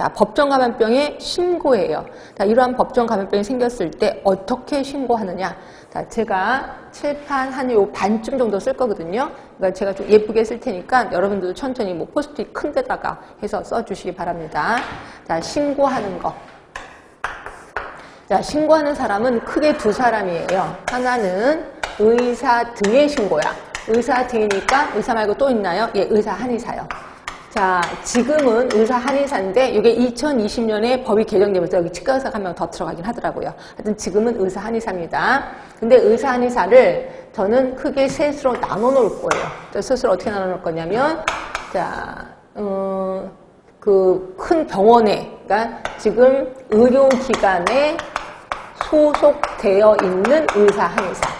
자, 법정 감염병의 신고예요. 자, 이러한 법정 감염병이 생겼을 때 어떻게 신고하느냐? 자, 제가 칠판 한 요 반쯤 정도 쓸 거거든요. 그러니까 제가 좀 예쁘게 쓸 테니까 여러분들도 천천히 뭐 포스트잇 큰 데다가 해서 써주시기 바랍니다. 자, 신고하는 거. 자, 신고하는 사람은 크게 두 사람이에요. 하나는 의사 등의 신고야. 의사 등이니까 의사 말고 또 있나요? 예, 의사 한의사요. 자, 지금은 의사 한의사인데 이게 2020년에 법이 개정되면서 여기 치과 의사가 한 명 더 들어가긴 하더라고요. 하여튼 지금은 의사 한의사입니다. 근데 의사 한의사를 저는 크게 셋으로 나눠 놓을 거예요. 셋으로 어떻게 나눠 놓을 거냐면 자, 어, 그큰 병원에 그러니까 지금 의료기관에 소속되어 있는 의사 한의사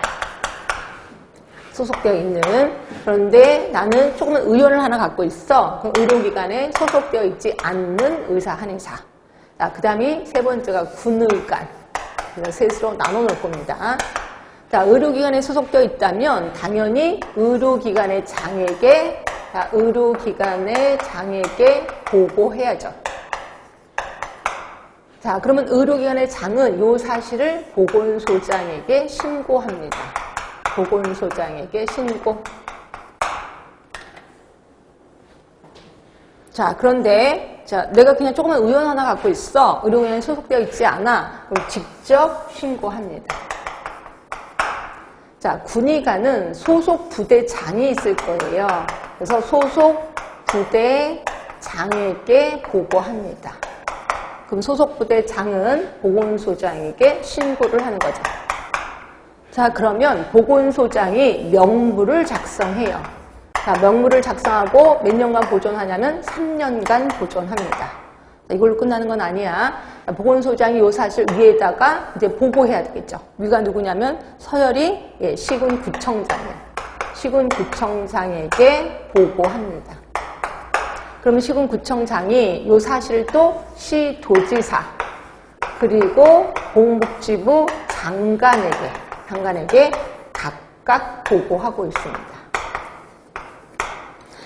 소속되어 있는. 그런데 나는 조금은 의원을 하나 갖고 있어. 그럼 의료기관에 소속되어 있지 않는 의사 한의사. 자, 그 다음이 세 번째가 군의관. 셋으로 나눠 놓을 겁니다. 자, 의료기관에 소속되어 있다면 당연히 의료기관의 장에게 자, 의료기관의 장에게 보고해야죠. 자, 그러면 의료기관의 장은 이 사실을 보건소장에게 신고합니다. 보건소장에게 신고. 자, 그런데 자, 내가 그냥 조그만 의원 하나 갖고 있어. 의료기관에 소속되어 있지 않아. 그럼 직접 신고합니다. 자, 군의관은 소속 부대장이 있을 거예요. 그래서 소속 부대장에게 보고합니다. 그럼 소속 부대장은 보건소장에게 신고를 하는 거죠. 자, 그러면 보건소장이 명부를 작성해요. 자, 명부를 작성하고 몇 년간 보존하냐면 3년간 보존합니다. 자, 이걸로 끝나는 건 아니야. 자, 보건소장이 이 사실 위에다가 이제 보고해야 되겠죠. 위가 누구냐면 서열이 예, 시군구청장이에요. 시군구청장에게 보고합니다. 그러면 시군구청장이 이 사실을 또 시도지사 그리고 보건복지부 장관에게 장관에게 각각 보고하고 있습니다.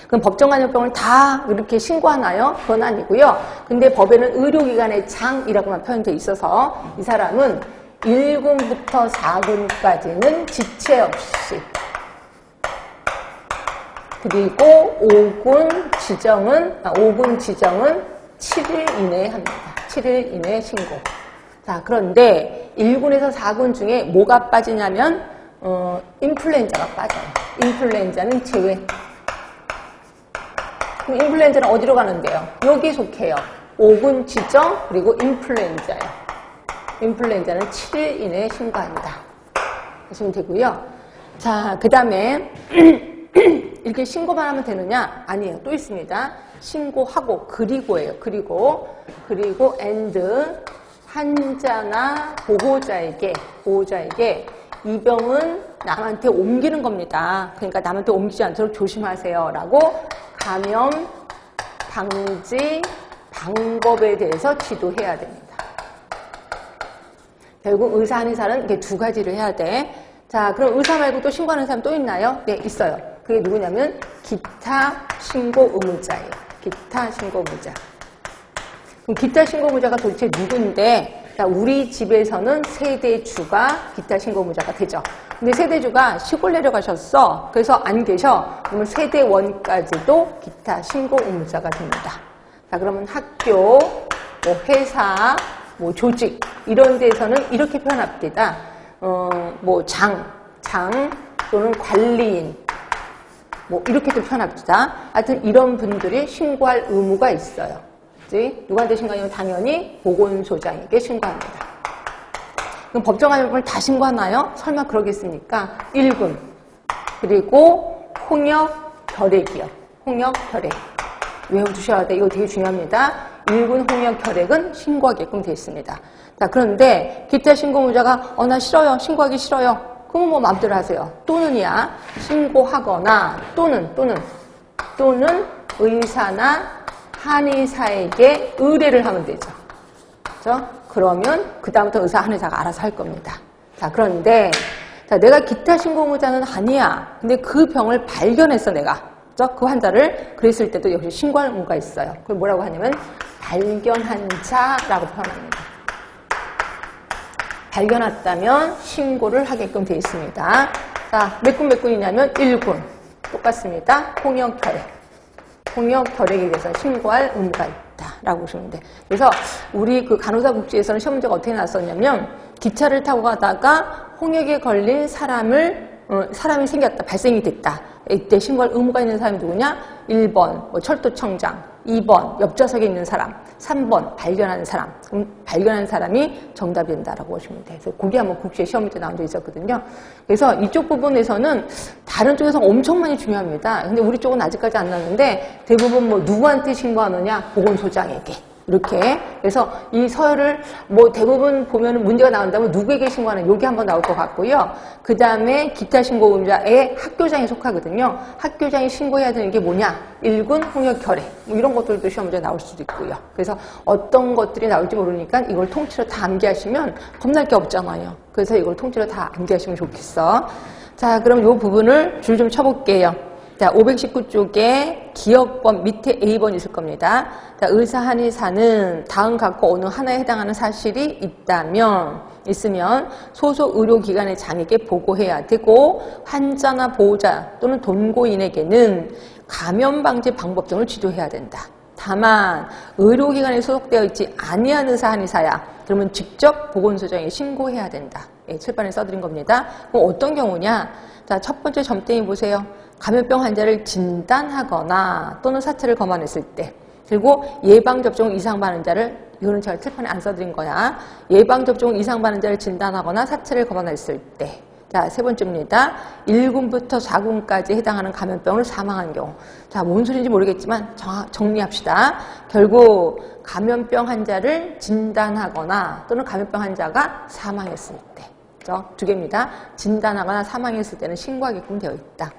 그럼 법정간염병을 다 이렇게 신고하나요? 그건 아니고요. 근데 법에는 의료기관의 장이라고만 표현되어 있어서 이 사람은 1군부터 4군까지는 지체 없이 그리고 5군 지정은, 아, 5군 지정은 7일 이내에 합니다. 7일 이내 신고. 자, 그런데 1군에서 4군 중에 뭐가 빠지냐면, 어, 인플루엔자가 빠져요. 인플루엔자는 제외. 그럼 인플루엔자는 어디로 가는데요? 여기 속해요. 5군 지정, 그리고 인플루엔자요. 인플루엔자는 7일 이내에 신고한다. 하시면 되고요. 자, 그 다음에, 이렇게 신고만 하면 되느냐? 아니에요. 또 있습니다. 신고하고 그리고예요. 그리고 그리고 and 환자나 보호자에게 보호자에게 이 병은 남한테 옮기는 겁니다. 그러니까 남한테 옮기지 않도록 조심하세요 라고 감염 방지 방법에 대해서 지도해야 됩니다. 결국 의사 한의사는 이렇게 두 가지를 해야 돼. 자, 그럼 의사 말고 또 신고하는 사람 또 있나요? 네, 있어요. 그게 누구냐면 기타 신고 의무자예요. 기타 신고 의무자. 그럼 기타 신고 의무자가 도대체 누군데 우리 집에서는 세대주가 기타 신고 의무자가 되죠. 근데 세대주가 시골 내려가셨어. 그래서 안 계셔. 그러면 세대원까지도 기타 신고 의무자가 됩니다. 자, 그러면 학교, 뭐 회사, 뭐 조직 이런 데서는 이렇게 표현합니다. 어, 뭐 장, 장 또는 관리인 뭐 이렇게도 표현합니다. 하여튼 이런 분들이 신고할 의무가 있어요. 누구한테 신고하냐면 당연히 보건소장에게 신고합니다. 그럼 법정감염병을 다 신고하나요? 설마 그러겠습니까? 1군 그리고 홍역 결핵이요. 홍역 결핵 외워두셔야 돼. 이거 되게 중요합니다. 1군 홍역 결핵은 신고하게끔 되어 있습니다. 자 그런데 기타 신고무자가 어 나 싫어요. 신고하기 싫어요. 그러면 뭐 마음대로 하세요. 또는이야 신고하거나 또는 또는 또는 의사나 한의사에게 의뢰를 하면 되죠. 그렇죠? 그러면 그 다음부터 의사 한의사가 알아서 할 겁니다. 자 그런데 자, 내가 기타 신고무자는 아니야. 근데 그 병을 발견했어 내가. 그렇죠? 그 환자를 그랬을 때도 역시 신고할 의무가 있어요. 그걸 뭐라고 하냐면 발견한 자라고 표현합니다. 발견했다면 신고를 하게끔 되어 있습니다. 자, 몇 군 몇 군이냐면 1군. 똑같습니다. 홍역결 핵. 홍역결핵에 대해서 신고할 의무가 있다라고 보시면 돼. 그래서 우리 그 간호사 복지에서는 시험 문제가 어떻게 나왔었냐면 기차를 타고 가다가 홍역에 걸린 사람을 어, 사람이 생겼다, 발생이 됐다. 이때 신고할 의무가 있는 사람이 누구냐? 1번 뭐 철도청장, 2번 옆좌석에 있는 사람, 3번 발견한 사람. 그럼 발견한 사람이 정답이 된다라고 보시면 돼요. 그래서 그게 한번 국시에 시험 문제 나온 적 있었거든요. 그래서 이쪽 부분에서는 다른 쪽에서 엄청 많이 중요합니다. 근데 우리 쪽은 아직까지 안 나왔는데 대부분 뭐 누구한테 신고하느냐? 보건소장에게. 이렇게 그래서 이 서열을 뭐 대부분 보면 문제가 나온다면 누구에게 신고하는 여기 한번 나올 것 같고요. 그 다음에 기타 신고 의무자의 학교장에 속하거든요. 학교장이 신고해야 되는 게 뭐냐? 일군 홍역 결핵 뭐 이런 것들도 시험 문제 나올 수도 있고요. 그래서 어떤 것들이 나올지 모르니까 이걸 통째로 다 암기하시면 겁날 게 없잖아요. 그래서 이걸 통째로 다 암기하시면 좋겠어. 자, 그럼 이 부분을 줄 좀 쳐볼게요. 자, 519쪽에 기억번 밑에 A번 있을 겁니다. 자, 의사 한의사는 다음 갖고 어느 하나에 해당하는 사실이 있다면, 있으면 소속 의료기관의 장에게 보고해야 되고, 환자나 보호자 또는 동고인에게는 감염 방지 방법 등을 지도해야 된다. 다만 의료기관에 소속되어 있지 아니한 의사 한의사야. 그러면 직접 보건소장에 신고해야 된다. 예, 칠판에 써드린 겁니다. 그럼 어떤 경우냐? 자, 첫 번째 점땡이 보세요. 감염병 환자를 진단하거나 또는 사체를 검안했을 때 그리고 예방접종 이상 반응자를 이거는 제가 칠판에 안 써드린 거야. 예방접종 이상 반응자를 진단하거나 사체를 검안했을 때 자, 세 번째입니다. 1군부터 4군까지 해당하는 감염병으로 사망한 경우. 자, 뭔 소리인지 모르겠지만 정, 정리합시다. 결국 감염병 환자를 진단하거나 또는 감염병 환자가 사망했을 때. 그죠? 두 개입니다. 진단하거나 사망했을 때는 신고하게끔 되어 있다.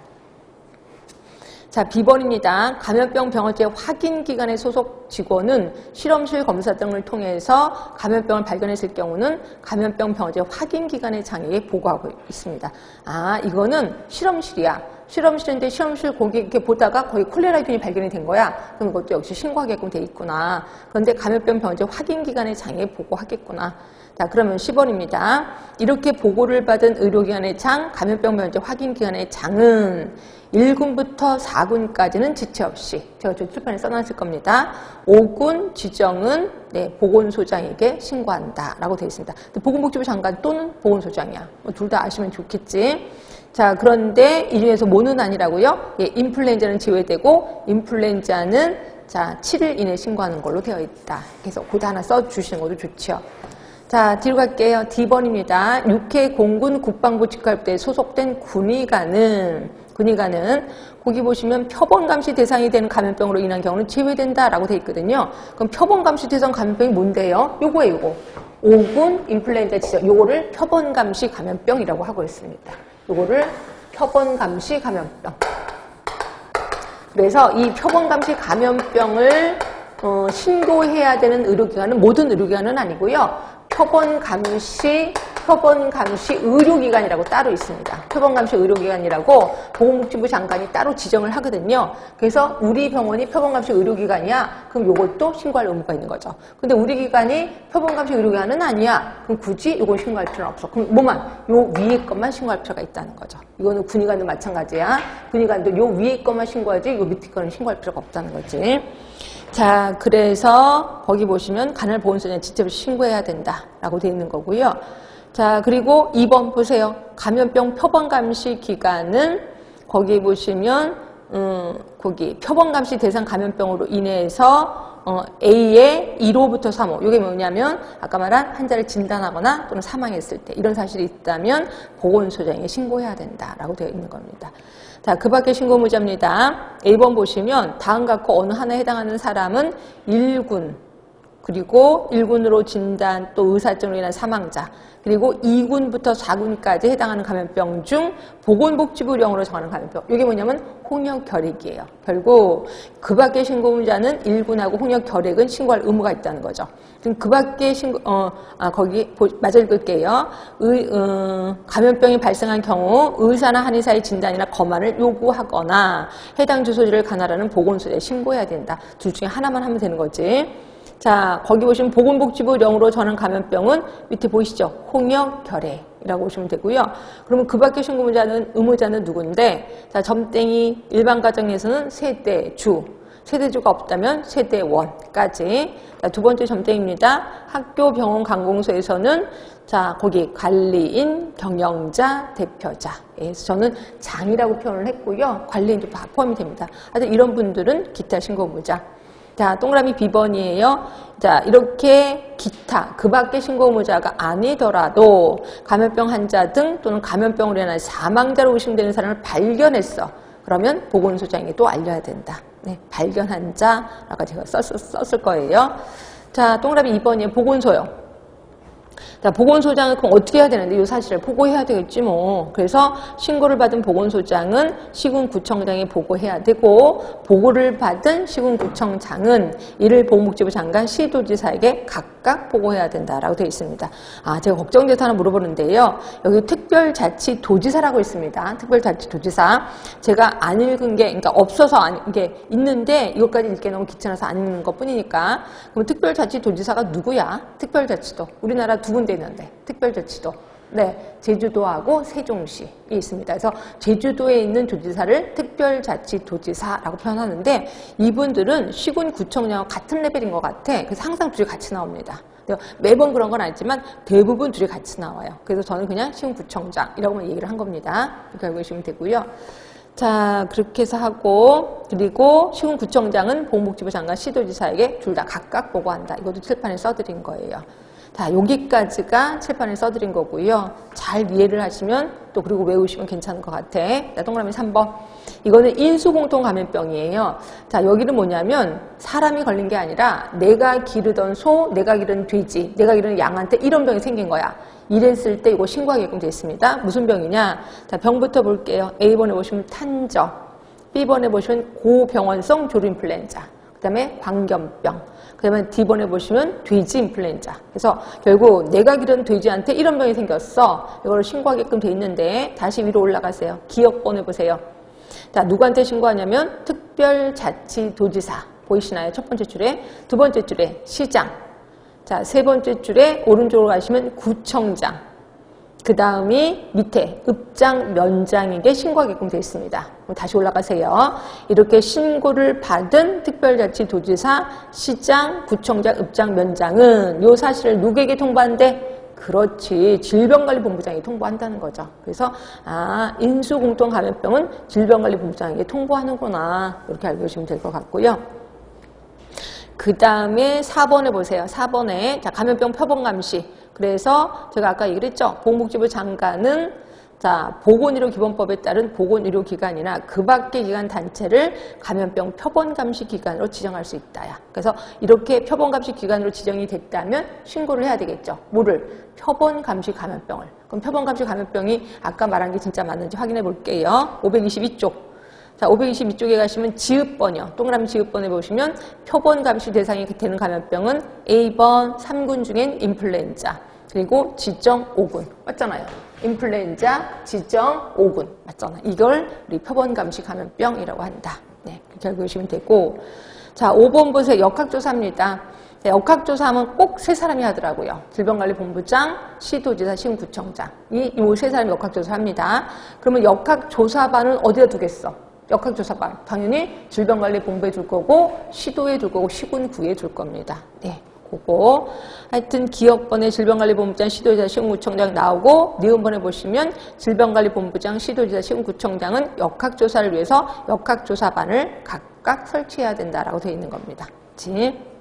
자, B번입니다. 감염병 병원제 확인 기관의 소속 직원은 실험실 검사 등을 통해서 감염병을 발견했을 경우는 감염병 병원제 확인 기관의 장에게 보고하고 있습니다. 아, 이거는 실험실이야. 실험실인데 실험실 거기 이렇게 보다가 거의 콜레라균이 발견이 된 거야. 그럼 이것도 역시 신고하게끔 돼 있구나. 그런데 감염병 병원제 확인 기관의 장에 보고하겠구나. 자, 그러면 10번입니다. 이렇게 보고를 받은 의료기관의 장, 감염병 면제 확인기관의 장은 1군부터 4군까지는 지체 없이 제가 저 출판에 써놨을 겁니다. 5군 지정은 네, 보건소장에게 신고한다 라고 되어 있습니다. 보건복지부 장관 또는 보건소장이야. 뭐둘다 아시면 좋겠지. 자, 그런데 이 중에서 뭐는 아니라고요? 예, 인플루엔자는 제외되고 인플루엔자는 자, 7일 이내 신고하는 걸로 되어 있다. 그래서 그거 하나 써주시는 것도 좋죠. 자, 뒤로 갈게요. D번입니다. 육해 공군 국방부 직할부대에 소속된 군의관은, 군의관은, 거기 보시면 표본 감시 대상이 되는 감염병으로 인한 경우는 제외된다라고 돼 있거든요. 그럼 표본 감시 대상 감염병이 뭔데요? 요거예요, 요거. 5군 인플루엔자 지정. 요거를 표본 감시 감염병이라고 하고 있습니다. 요거를 표본 감시 감염병. 그래서 이 표본 감시 감염병을 어, 신고해야 되는 의료기관은 모든 의료기관은 아니고요. 표본감시, 표본감시 의료기관이라고 따로 있습니다. 표본감시 의료기관이라고 보건복지부 장관이 따로 지정을 하거든요. 그래서 우리 병원이 표본감시 의료기관이야. 그럼 이것도 신고할 의무가 있는 거죠. 근데 우리 기관이 표본감시 의료기관은 아니야. 그럼 굳이 이걸 신고할 필요는 없어. 그럼 뭐만? 요 위에 것만 신고할 필요가 있다는 거죠. 이거는 군의관도 마찬가지야. 군의관도 요 위에 것만 신고하지 요 밑에 거는 신고할 필요가 없다는 거지. 자, 그래서 거기 보시면 간헐 보건소장에 직접 신고해야 된다라고 되어 있는 거고요. 자, 그리고 2번 보세요. 감염병 표본 감시 기간은 거기 보시면 음, 거기 표본 감시 대상 감염병으로 인해서 어, A의 1호부터 3호. 이게 뭐냐면 아까 말한 환자를 진단하거나 또는 사망했을 때 이런 사실이 있다면 보건소장에 신고해야 된다라고 되어 있는 겁니다. 자, 그 밖에 신고무자입니다. A번 보시면 다음 갖고 어느 하나에 해당하는 사람은 1군, 그리고 1군으로 진단 또 의사증으로 인한 사망자, 그리고 2군부터 4군까지 해당하는 감염병 중 보건복지부령으로 정하는 감염병. 이게 뭐냐면 홍역결핵이에요. 결국 그 밖의 신고문자는 1군하고 홍역결핵은 신고할 의무가 있다는 거죠. 그 밖의 신고, 어, 아, 거기 보, 마저 읽을게요. 의, 어, 감염병이 발생한 경우 의사나 한의사의 진단이나 검안을 요구하거나 해당 주소지를 관할하는 보건소에 신고해야 된다. 둘 중에 하나만 하면 되는 거지. 자, 거기 보시면 보건복지부령으로 전환 감염병은 밑에 보이시죠? 홍역, 결핵 이라고 보시면 되고요. 그러면 그 밖에 신고자는, 의무자는 누군데, 자, 점땡이 일반 가정에서는 세대주, 세대주가 없다면 세대원까지. 자, 두 번째 점땡입니다. 학교, 병원, 관공서에서는 자, 거기 관리인, 경영자, 대표자. 그래서 저는 장이라고 표현을 했고요. 관리인도 다 포함이 됩니다. 하여튼 이런 분들은 기타 신고무자. 자, 동그라미 B번이에요. 자, 이렇게 기타, 그 밖의 신고무자가 아니더라도 감염병 환자 등 또는 감염병으로 인한 사망자로 의심되는 사람을 발견했어. 그러면 보건소장에게 또 알려야 된다. 네, 발견한 자라고 제가 썼, 썼을 거예요. 자, 동그라미 2번이에요. 보건소요. 자, 보건소장은 그럼 어떻게 해야 되는데 이 사실을 보고해야 되겠지 뭐. 그래서 신고를 받은 보건소장은 시군구청장에 보고해야 되고 보고를 받은 시군구청장은 이를 보건복지부 장관 시도지사에게 각각 보고해야 된다라고 되어 있습니다. 아, 제가 걱정돼서 하나 물어보는데요. 여기 특별자치도지사라고 있습니다. 특별자치도지사. 제가 안 읽은 게 그러니까 없어서 안, 이게 있는데 이것까지 읽기 너무 귀찮아서 안 읽는 것 뿐이니까 그럼 특별자치도지사가 누구야? 특별자치도. 우리나라 두 군데 있는데 특별자치도. 네, 제주도하고 세종시에 있습니다. 그래서 제주도에 있는 도지사를 특별자치도지사라고 표현하는데 이분들은 시군구청장과 같은 레벨인 것 같아. 그래서 항상 둘이 같이 나옵니다. 매번 그런 건 아니지만 대부분 둘이 같이 나와요. 그래서 저는 그냥 시군구청장이라고만 얘기를 한 겁니다. 이렇게 알고 계시면 되고요. 자, 그렇게 해서 하고, 그리고 시군구청장은 보건복지부 장관 시도지사에게 둘 다 각각 보고한다. 이것도 칠판에 써드린 거예요. 자, 여기까지가 칠판에 써드린 거고요. 잘 이해를 하시면 또 그리고 외우시면 괜찮은 것 같아. 자, 동그라미 3번. 이거는 인수공통 감염병이에요. 자, 여기는 뭐냐면 사람이 걸린 게 아니라 내가 기르던 소, 내가 기른 돼지, 내가 기르는 양한테 이런 병이 생긴 거야. 이랬을 때 이거 신고하게끔 되어 있습니다. 무슨 병이냐? 자, 병부터 볼게요. A번에 보시면 탄저, B번에 보시면 고병원성 조류인플루엔자, 그 다음에 광견병, 그 다음에 D번에 보시면 돼지 인플루엔자. 그래서 결국 내가 기른 돼지한테 이런 병이 생겼어. 이걸 신고하게끔 돼 있는데 다시 위로 올라가세요. 기억번에 보세요. 자, 누구한테 신고하냐면 특별자치도지사. 보이시나요? 첫 번째 줄에. 두 번째 줄에 시장. 자, 세 번째 줄에 오른쪽으로 가시면 구청장. 그 다음이 밑에 읍장, 면장에게 신고하게끔 되어 있습니다. 다시 올라가세요. 이렇게 신고를 받은 특별자치도지사, 시장, 구청장, 읍장, 면장은 이 사실을 누구에게 통보한대? 그렇지. 질병관리본부장이 통보한다는 거죠. 그래서 아 인수공통감염병은 질병관리본부장에게 통보하는구나. 이렇게 알고 계시면 될 것 같고요. 그 다음에 4번에 보세요. 4번에 자 감염병 표본 감시. 그래서 제가 아까 얘기를 했죠. 보건복지부 장관은 자 보건의료 기본법에 따른 보건의료기관이나 그 밖의 기관 단체를 감염병 표본감시 기관으로 지정할 수 있다야. 그래서 이렇게 표본감시 기관으로 지정이 됐다면 신고를 해야 되겠죠. 뭐를? 표본감시 감염병을. 그럼 표본감시 감염병이 아까 말한 게 진짜 맞는지 확인해 볼게요. 522쪽. 자, 522쪽에 가시면 지읍번이요. 동그라미 지읍번에 보시면 표본 감시 대상이 되는 감염병은 A번 3군 중엔 인플루엔자 그리고 지정 5군 맞잖아요. 인플루엔자 지정 5군 맞잖아. 이걸 우리 표본 감시 감염병이라고 한다. 네, 그렇게 계시면 되고 자, 5번 보세요. 역학조사입니다. 네, 역학조사하면 꼭 세 사람이 하더라고요. 질병관리본부장, 시도지사, 시군구청장. 이 세 사람이 역학조사합니다. 그러면 역학조사반은 어디다 두겠어? 역학조사반 당연히 질병관리본부에 둘 거고 시도에 둘 거고 시군구에 둘 겁니다. 네, 그거 하여튼 기업번에 질병관리본부장, 시도지사, 시군구청장 나오고 니은번에 보시면 질병관리본부장, 시도지사, 시군구청장은 역학조사를 위해서 역학조사반을 각각 설치해야 된다라고 되어 있는 겁니다. 그치?